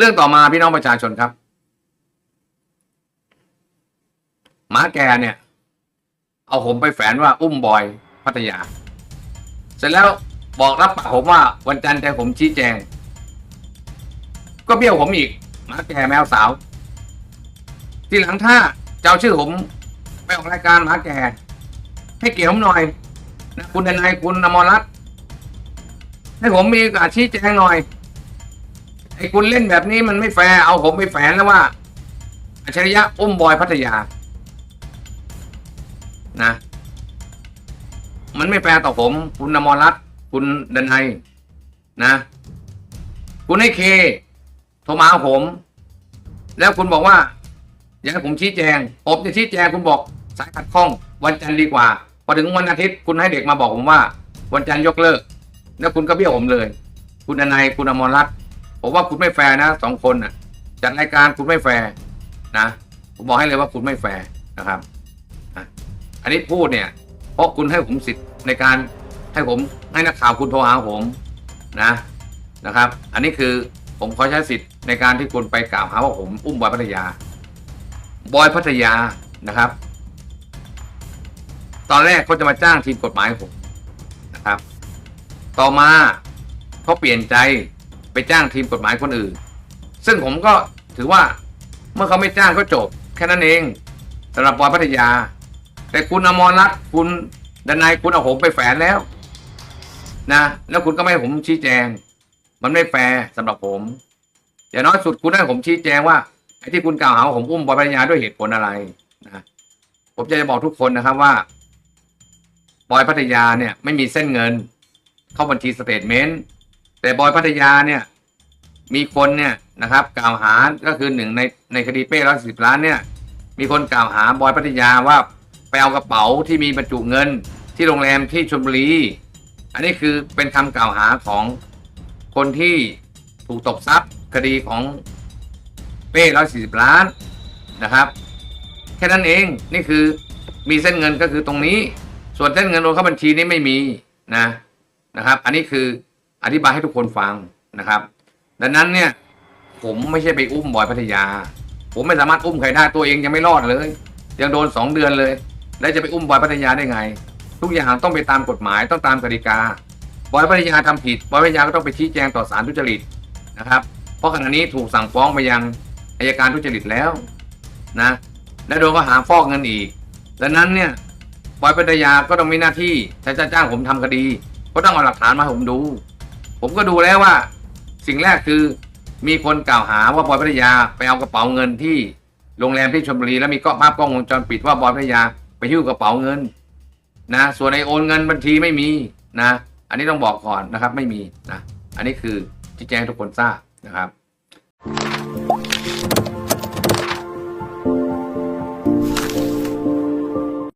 เรื่องต่อมาพี่น้องประชาชนครับหมาแกเนี่ย เอาผมไปแฝนว่าอุ้มบอยพัทยา เสร็จแล้วบอกรับปากผมว่าวันจันทร์จะผมชี้แจง ก็เบี้ยวผมอีกหมาแกแมวสาว ทีหลังถ้าจะเอาชื่อผมไปออกรายการหมาแกให้เกี่ยรติผมหน่อยนะคุณทนายคุณอมรรัตน์ให้ผมมีโอกาสชี้แจงหน่อย ไอ้คุณเล่นแบบนี้มันไม่แฟร์เอาผมไปแฝงแล้วว่าอัจฉริยะอุ้มบอยพัทยา นะ มันไม่แฟร์ต่อผม คุณนมรรัตน์คุณดันไนยนะ คุณให้เคโทรมาหาผม แล้วคุณบอกว่า อยากให้ผมชี้แจง ผมจะชี้แจงคุณบอกสายขัดข้อง วันจันทร์ดีกว่า พอถึงวันอาทิตย์คุณให้เด็กมาบอกผมว่า วันจันทร์ยกเลิก แล้วคุณก็เบี้ยวผมเลย คุณดนายคุณอมรรัตน์ ผมว่าคุณไม่แฟร์นะสองคนน่ะจัดรายการคุณไม่แฟร์นะ ผมบอกให้เลยว่าคุณไม่แฟร์นะครับอันนี้พูดเนี่ย เพราะคุณให้ผมสิทธิ์ในการให้ผมให้นักข่าวคุณโทรหาผมนะนะครับ อันนี้คือผมขอใช้สิทธิ์ในการที่คุณไปกล่าวหาว่าผมอุ้มบอยพัทยา บอยพัทยานะครับ ตอนแรกเขาจะมาจ้างทีมกฎหมายผมนะครับ ต่อมาเขาเปลี่ยนใจ จ้างทีมกฎหมายคนอื่น ซึ่งผมก็ถือว่าเมื่อเขาไม่จ้างก็จบ แค่นั้นเองสำหรับบอยพัทยา แต่คุณอมรรัตน์คุณดนายคุณเอาผมไปแฝนแล้ว นะ แล้วคุณก็ไม่ให้ผมชี้แจง มันไม่แฟร์สำหรับผมอย่างน้อยสุดคุณให้ผมชี้แจงว่าไอ้ที่คุณกล่าวหาว่าผมอุ้มบอยพัทยาด้วยเหตุผลอะไรนะผมจะบอกทุกคนนะครับว่าบอยพัทยาเนี่ยไม่มีเส้นเงิน เข้าบัญชีสเตทเมนต์ แต่บอยพัทยาเนี่ยมีคนเนี่ยนะครับ กล่าวหาก็คือหนึ่งในในคดีเป้ร้อยสิบล้านเนี่ย มีคนกล่าวหาบอยพัทยาว่าไปเอากระเป๋าที่มีบรรจุเงินที่โรงแรมที่ชลบุรี อันนี้คือเป็นคำกล่าวหาของคนที่ถูกตบทรัพย์คดีของเป้ร้อยสี่สิบล้านนะครับ แค่นั้นเองนี่คือมีเส้นเงินก็คือตรงนี้ ส่วนเส้นเงินโอนเข้าบัญชีนี้ไม่มีนะนะครับ อันนี้คือ อธิบายให้ทุกคนฟังนะครับ ดังนั้นเนี่ย ผมไม่ใช่ไปอุ้มบอยพัทยา ผมไม่สามารถอุ้มใครได้ตัวเองยังไม่รอดเลย ยังโดนสองเดือนเลย แล้วจะไปอุ้มบอยพัทยาได้ไง ทุกอย่างต้องไปตามกฎหมายต้องตามกติกา บอยพัทยาทำผิด บอยพัทยาก็ต้องไปชี้แจงต่อศาลทุจริตนะครับ เพราะขณะนี้ถูกสั่งฟ้องไปยังอายการทุจริตแล้วนะและโดนข้อหาฟอกเงินอีกดังนั้นเนี่ยบอยพัทยาก็ต้องมีหน้าที่ถ้าจะจ้างผมทำคดี ก็ต้องเอาหลักฐานมาให้ผมดู ผมก็ดูแล้วว่า สิ่งแรกคือมีคนกล่าวหาว่าบอยพัทยาไปเอากระเป๋าเงินที่โรงแรมที่ชลบุรีแล้วมีก็ภาพกล้องวงจรปิดว่าบอยพัทยาไปหิ้วกระเป๋าเงิน นะ ส่วนในโอนเงินบัญชีไม่มีนะ อันนี้ต้องบอกก่อนนะครับ ไม่มีนะ อันนี้คือชี้แจงทุกคนทราบนะครับ